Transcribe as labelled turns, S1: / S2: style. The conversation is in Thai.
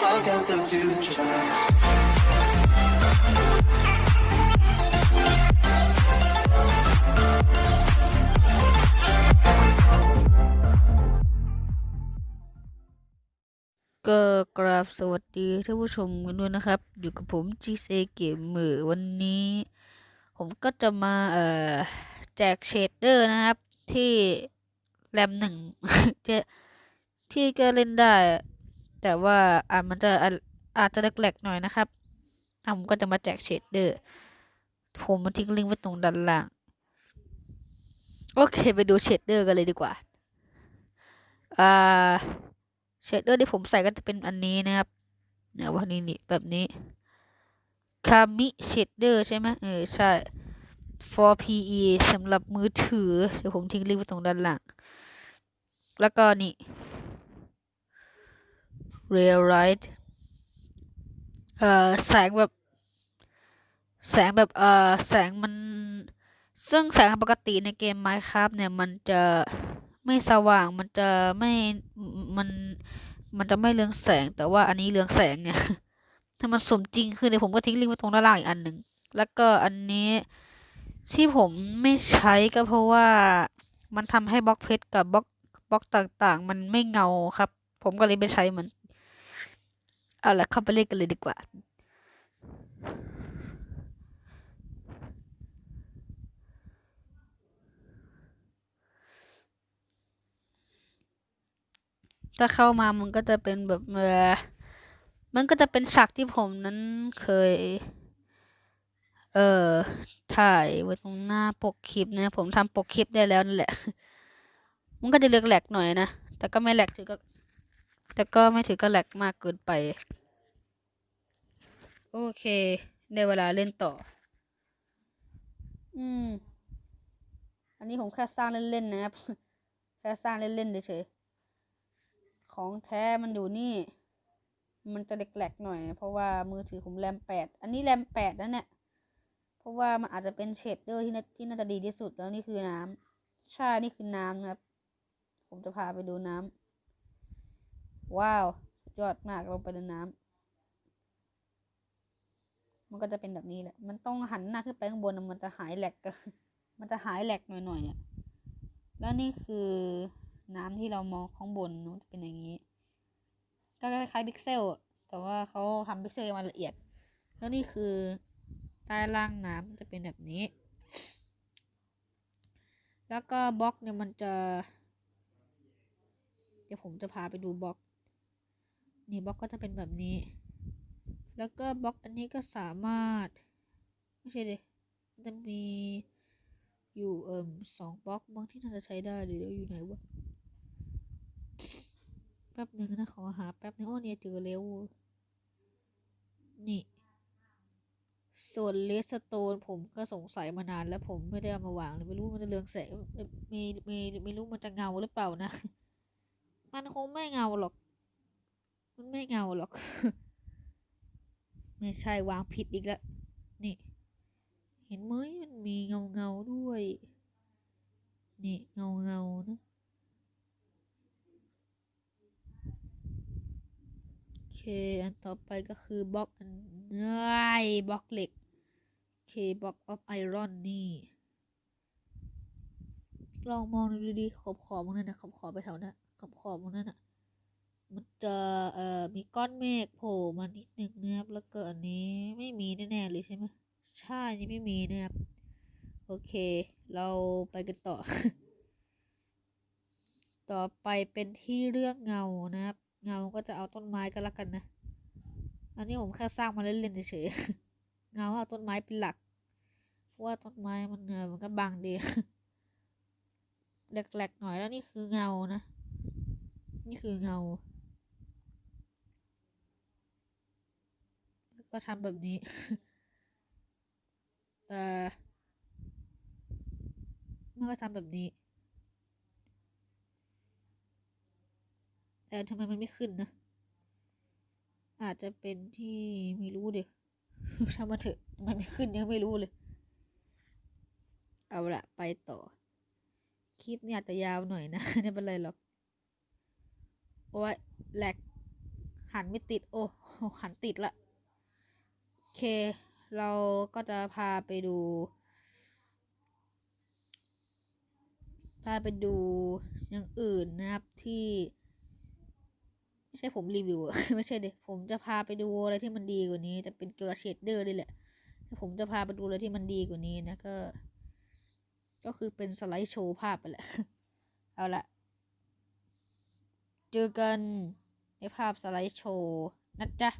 S1: I'll get them two tracks.
S2: ก็กราบสวัสดีท่านผู้ชมกันด้วยนะครับ อยู่กับผม GC Gamer วันนี้ ผมก็จะมาเอ่อแจกเชดเดอร์นะครับ ที่แรมหนึ่งที่ที่ก็เล่นได้ แต่ว่าอ่ามันจะอาอาจจะแหลกๆหน่อยนะครับอะผมก็จะมาแจกเชดเดอร์ ผมมาทิ้งลิงก์ไว้ตรงด้านล่าง โอเค ไปดูเชดเดอร์กันเลยดีกว่า อ่า เชดเดอร์ที่ผมใส่ก็จะเป็นอันนี้นะครับเนี่ยวันนี้นี่แบบนี้ คามิเชดเดอร์ใช่ไหมเออ ใช่ 4PE สำหรับมือถือ เดี๋ยวผมทิ้งลิงก์ไว้ตรงด้านล่าง แล้วก็นี่ Real Light เอ่อแสงแบบ แสงแบบเอ่อแสงมัน ซึ่งแสงปกติในเกม Minecraft เนี่ย มันจะไม่สว่างมันจะไม่มันมันจะไม่เรืองแสงแต่ว่าอันนี้เรืองแสงเนี่ย ถ้ามันสมจริงคือเดี๋ยวผมก็ทิ้งลิงก์ไว้ตรงด้านล่างอีกอันหนึ่งแล้วก็อันนี้ที่ผมไม่ใช้ก็เพราะว่ามันทำให้บล็อกเพชรกับบล็อกบล็อกต่างๆ มันไม่เงาครับ ผมก็เลยไม่ใช้มัน เอาละเข้าไปเล่นกันเลยดีกว่า ถ้าเข้ามามันก็จะเป็นแบบเออมันก็จะเป็นฉากที่ผมนั้นเคย เอ่อ ถ่ายไว้ตรงหน้าปกคลิปนะ ผมทำปกคลิปได้แล้วนั่นแหละ มันก็จะเลือกแหลกหน่อยนะ แต่ก็ไม่แหลกถือก็ แต่ก็ไม่ถือก็แหลกมากเกินไป โอเคได้เวลาเล่นต่อ อืม อันนี้ผมแค่สร้างเล่นๆนะครับ แค่สร้างเล่นๆเฉยๆของแท้มันอยู่นี่ มันจะแหลกๆหน่อย เพราะว่ามือถือผมแรมแปด อันนี้แรมแปดนะเนี่ย เพราะว่ามันอาจจะเป็นเชดเดอร์ที่น่าที่น่าจะดีที่สุดแล้วนี่คือน้ำใช่ นี่คือน้ำนะครับ ผมจะพาไปดูน้ำ ว้าว ยอดมากลงไปในน้ำมันก็จะเป็นแบบนี้แหละ มันต้องหันหน้าขึ้นไปข้างบนมันจะหายแหลกกันมันจะหายแหลกหน่อยๆอะแล้วนี่คือน้ำที่เรามองข้างบนมันจะเป็นอย่างนี้ ก็คล้ายๆพิกเซลอะแต่ว่าเขาทำพิกเซลมาละเอียด แล้วนี่คือใต้ล่างน้ำจะเป็นแบบนี้ แล้วก็บล็อกเนี่ยมันจะ เดี๋ยวผมจะพาไปดูบล็อก นี่บล็อกก็จะเป็นแบบนี้ แล้วก็บล็อกอันนี้ก็สามารถ ไม่ใช่ดิมันจะมีอยู่เอิ่มสองบล็อกบางที่น่าจะใช้ได้เดี๋ยวอยู่ไหนวะแป๊บหนึ่งนะขอหาแป๊บหนึงโอ้เนี่ยเจอเร็ว นี่ ส่วนเลสโตนผมก็สงสัยมานานแล้วผมไม่ได้เอามาวางเลยไม่รู้มันจะเรืองแสงไมีมีไม่รู้มันจะเงาหรือเปล่านะ มันคงไม่เงาหรอก มันไม่เงาหรอก ไม่ใช่วางผิดอีกแล้ว นี่ เห็นไหมมันมีเงาเงาด้วย นี่เงาเงานะโอเค อันต่อไปก็คือบล็อกอันเอ้ยบล็อกเหล็กโอเคบล็อกออฟไอรอนนี่ลองมองดูดีๆขอบขอบๆมันนั่นนะขอบขอบไปแถวนั้นขอบขอบๆมันนั่นน่ะ จะเอ่อมีก้อนเมฆโผล่มานิดนึงนะครับแล้วก็อันนี้ไม่มีแน่ๆเลยใช่ไหมใช่นี่ไม่มีนะครับ โอเค เราไปกันต่อ ต่อไปเป็นที่เรื่องเงานะครับ เงาก็จะเอาต้นไม้ก็แล้วกันนะ อันนี้ผมแค่สร้างมาเล่นๆเฉยๆเงาเอาต้นไม้เป็นหลักเพราะว่าต้นไม้มันเออมันก็บังดีแหลกๆหน่อยแล้วนี่คือเงานะ นี่คือเงา แล้ว ก็ทำแบบนี้ เออมันก็ทำแบบนี้ แต่ทำไมมันไม่ขึ้นนะ อาจจะเป็นที่ไม่รู้เดี๋ยวช่างมาเถอะทำไมไม่ขึ้นยังไม่รู้เลย เอาละไปต่อ คลิปเนี่ยอาจจะยาวหน่อยนะไม่เป็นไรหรอก โอ้ยแหลกหันไม่ติด โอ้หันติดละ เค เราก็จะพาไปดู พาไปดูอย่างอื่นนะครับที่ ไม่ใช่ผมรีวิว ไม่ใช่เด็ผมจะพาไปดูอะไรที่มันดีกว่านี้ แต่เป็นเกี่ยวกับเชดเดอร์นี่แหละผมจะพาไปดูอะไรที่มันดีกว่านี้นะก็ ก็คือเป็นสไลด์โชว์ภาพไปแหละ เอาละเจอกันในภาพสไลด์โชว์นะจ๊ะ